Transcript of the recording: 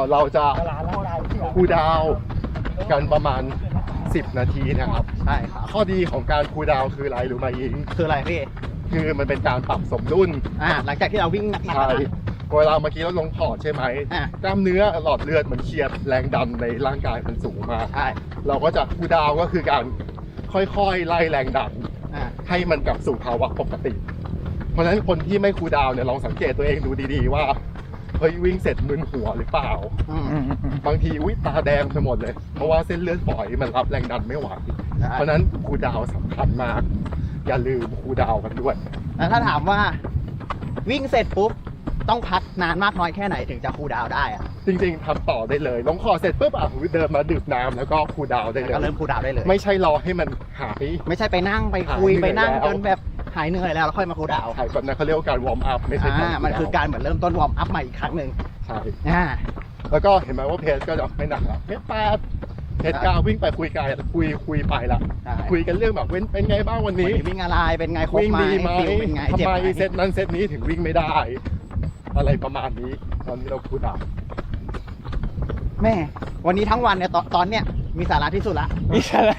เราจะคูลดาวน์กันประมาณ 10 นาทีนะครับ ใช่ครับ ข้อดีของการคูลดาวน์คืออะไรรู้ไหมยิง คืออะไรพี่ คือมันเป็นการปรับสมดุล อ่า หลังจากที่เราวิ่งหนักๆใช่นะเวลาเมื่อกี้เราลงพอร์ตใช่ไหมอะกล้ามเนื้อหลอดเลือดมันเครียดแรงดันในร่างกายมันสูงมากใช่เราก็จะคูลดาวน์ก็คือการค่อยๆ ไล่แรงดันอ่าให้มันกลับสู่ภาวะปกติ เพราะฉะนั้นคนที่ไม่คูลดาวน์เนี่ยลองสังเกตตัวเองดูดีๆว่า เฮ้ยวิ่งเสร็จมึนหัวหรือเปล่าอืมบางทีวิตาแดงไปหมดเลย เพราะว่าเส้นเลือดฝอยมันรับแรงดันไม่ไหวใช่เพราะฉะนั้นคูลดาวน์สำคัญมาก อย่าลืมคูลดาวน์กันด้วย แล้วถ้าถามว่าวิ่งเสร็จปุ๊บต้องพักนานมากน้อยแค่ไหนถึงจะคูลดาวน์ได้อะจริงๆทำต่อได้เลยลงคอเสร็จปุ๊บอะเดินมาดื่มน้ำแล้วก็คูลดาวน์ได้เลยก็เริ่มคูลดาวน์ได้เลย ไม่ใช่รอให้มันหาย ไม่ใช่ไปนั่งไปคุยหายเหนื่อยไปนั่งแล้ว จนแบบ หายเหนื่อยแล้วแล้วค่อยมาคูลดาวน์หายแบบนั้นเขาเรียกว่าการวอร์มอัพไม่ใช่อ่าการมันคือการเหมือนเริ่มต้นวอร์มอัพใหม่อีกครั้งหนึ่งใช่อ่าแล้วก็เห็นไหมว่าเพจก็จะไม่หนักละเพจแปดเพจเก้าวิ่งไปคุยกันคุยคุยไปละใช่คุยกันเรื่องแบบเว้นเป็นไงบ้างวันวันนี้นี้ วิ่งอะไรเป็นไงครบวิ่งไหมดีไหมฟิลเป็นไงทำเจ็บไมไหมเซตนั้นเซตนี้ถึงวิ่งไม่ได้ อะไรประมาณนี้ ตอนนี้เราคูลดาวน์แม่ วันนี้ทั้งวันเนี่ยตอนตอนเนี้ยมีสาระที่สุดละ มีอะไร